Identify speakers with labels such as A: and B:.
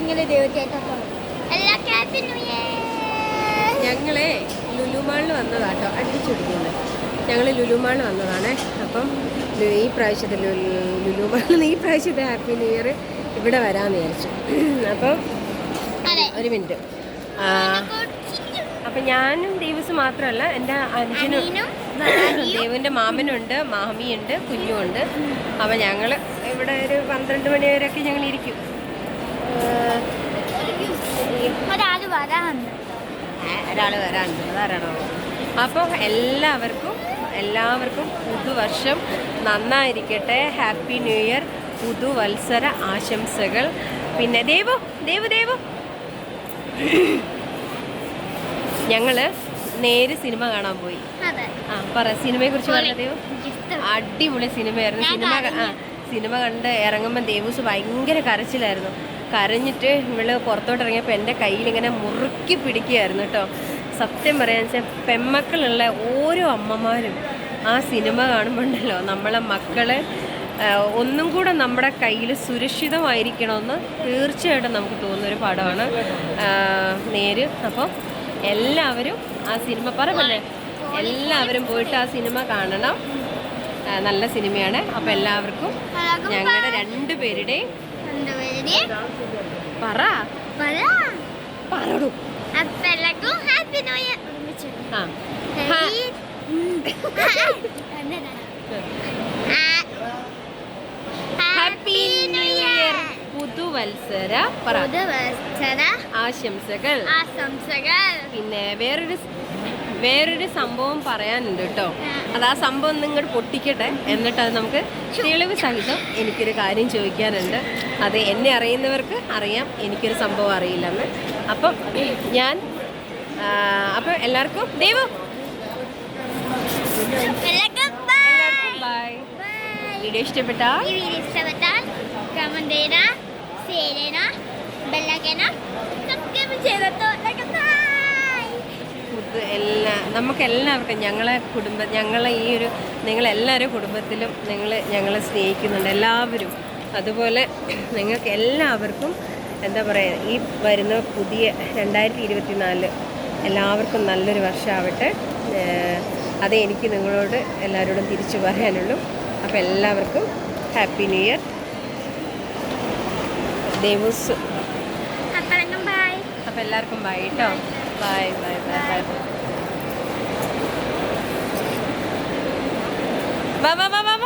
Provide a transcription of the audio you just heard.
A: എല്ലാ new year
B: ഞങ്ങളെ ലുലുമാളിൽ വന്നതാട്ടോ. അടിച്ചുപിടിക്കുന്നത് ഞങ്ങൾ ലുലുമാളിൽ വന്നതാണ്. അപ്പം ഈ പ്രാവശ്യത്തെ ലുലുമാളിൽ ഈ പ്രാവശ്യത്തെ ഹാപ്പി ന്യൂ ഇയർ ഇവിടെ വരാമെന്ന് വിചാരിച്ചു. അപ്പം ഒരു മിനിറ്റ്. അപ്പം ഞാനും ദേവസ് മാത്രമല്ല
A: എന്റെ അഞ്ചിനും
B: ദേവന്റെ മാമനുണ്ട് മാമിയുണ്ട് കുഞ്ഞുമുണ്ട്. അപ്പം ഞങ്ങൾ ഇവിടെ ഒരു പന്ത്രണ്ട് മണി വരെയൊക്കെ ഞങ്ങൾ ഇരിക്കും
A: ഒരാൾ വരാനുണ്ട്
B: ഒരാൾ വരാനുണ്ട് അതാരാണോ അപ്പോൾ എല്ലാവർക്കും എല്ലാവർക്കും പുതുവർഷം നന്നായിരിക്കട്ടെ. ഹാപ്പി ന്യൂ ഇയർ പുതുവത്സര ആശംസകൾ. പിന്നെ ദേവു ദേവു ദേവു. ഞങ്ങൾ നേര് സിനിമ കാണാൻ പോയി. ആ പറ സിനിമയെ കുറിച്ച് പറഞ്ഞ ദേവു? അടിപൊളി സിനിമയായിരുന്നു. സിനിമ ആ സിനിമ കണ്ട് ഇറങ്ങുമ്പോൾ ദേവൂസ് ഭയങ്കര കരച്ചിലായിരുന്നു. കരഞ്ഞിട്ട് ഇവൾ പുറത്തോട്ട് ഇറങ്ങിയപ്പോൾ എന്റെ കയ്യിൽ ഇങ്ങനെ മുറുക്കി പിടിക്കുകയായിരുന്നു കേട്ടോ. സത്യം പറയാന്ന് വെച്ചാൽ പെമ്മക്കളുള്ള ഓരോ അമ്മമാരും ആ സിനിമ കാണുമ്പോണ്ടല്ലോ നമ്മളെ മക്കൾ ഒന്നും കൂടെ നമ്മുടെ കയ്യിൽ സുരക്ഷിതമായിരിക്കണമെന്ന് തീർച്ചയായിട്ടും നമുക്ക് തോന്നുന്നൊരു പടമാണ് നേര്. അപ്പം എല്ലാവരും ആ സിനിമ പറ എല്ലാവരും പോയിട്ട് ആ സിനിമ കാണണം. നല്ല സിനിമയാണ്. അപ്പോൾ എല്ലാവർക്കും ഞങ്ങളുടെ രണ്ട് പേരുടെയും പറ.
A: പറ.
B: പറടൂ.
A: അപ്പെല്ലാവർക്കും happy new year
B: happy new year പുതുവത്സര
A: പുതുവത്സര
B: ആശംസകൾ.
A: ആശംസകൾ.
B: പിന്നെ വേറൊരു വേറൊരു സംഭവം പറയാനുണ്ട് കേട്ടോ. അത് ആ സംഭവം ഒന്ന് ഇങ്ങോട്ട് പൊട്ടിക്കട്ടെ. എന്നിട്ട് അത് നമുക്ക് തെളിവ് സഹിതം എനിക്കൊരു കാര്യം ചോദിക്കാനുണ്ട്. അത് എന്നെ അറിയുന്നവർക്ക് അറിയാം. എനിക്കൊരു സംഭവം അറിയില്ലെന്ന്. അപ്പം ഞാൻ അപ്പം എല്ലാവർക്കും ദൈവം. ബൈ. വീഡിയോ ഇഷ്ടപ്പെട്ടാൽ
A: കമന്റ് ചെയ്യണ ഷെയർ ചെയ്യണ ബെല്ലാക്കണ സബ്സ്ക്രൈബ് ചെയ്തിട്ടോ ബൈ
B: എല്ലാ നമുക്ക് എല്ലാവർക്കും ഞങ്ങളെ കുടുംബ ഞങ്ങളെ ഈ ഒരു നിങ്ങളെല്ലാവരും കുടുംബത്തിലും നിങ്ങൾ ഞങ്ങളെ സ്നേഹിക്കുന്നുണ്ട്. എല്ലാവരും. അതുപോലെ നിങ്ങൾക്ക് എല്ലാവർക്കും എന്താ പറയുക ഈ വരുന്ന പുതിയ രണ്ടായിരത്തി ഇരുപത്തി നാല് എല്ലാവർക്കും നല്ലൊരു വർഷമാവട്ടെ. അത് എനിക്ക് നിങ്ങളോട് എല്ലാവരോടും തിരിച്ചു പറയാനുള്ളൂ. അപ്പോൾ എല്ലാവർക്കും ഹാപ്പി ന്യൂ ഇയർ. ദേവൂസ്. അപ്പോൾ എല്ലാവർക്കും ബൈ കേട്ടോ bye bye bye bye Vai, vai, vai.